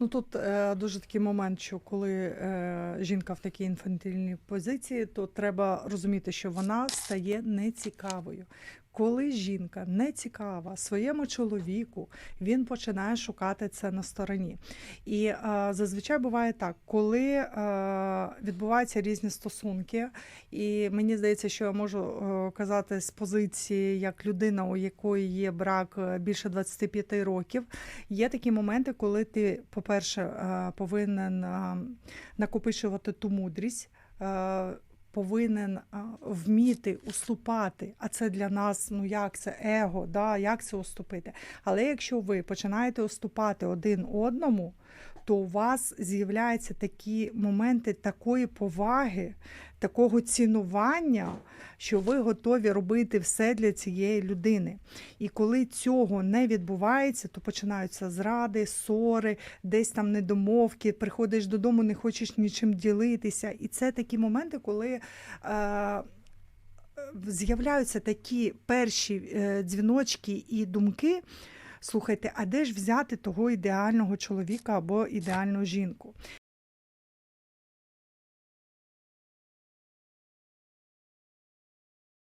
Ну тут е, дуже такий момент, що коли е, жінка в такій інфантильній позиції, то треба розуміти, що вона стає нецікавою. Коли жінка не цікава своєму чоловіку, він починає шукати це на стороні. І е, зазвичай буває так, коли е, відбуваються різні стосунки, і мені здається, що я можу е, казати з позиції як людина, у якої є брак е, більше 25 років, Є такі моменти, коли ти, по-перше, е, повинен е, накопичувати ту мудрість. е, Повинен е, вміти уступати, а це для нас, ну як це его, да, як це уступити. Але якщо ви починаєте уступати один одному, то у вас з'являються такі моменти такої поваги, такого цінування, що ви готові робити все для цієї людини. І коли цього не відбувається, то починаються зради, ссори, десь там недомовки, приходиш додому, не хочеш нічим ділитися. І це такі моменти, коли. Е- З'являються такі перші е, дзвіночки і думки. Слухайте, а де ж взяти того ідеального чоловіка або ідеальну жінку?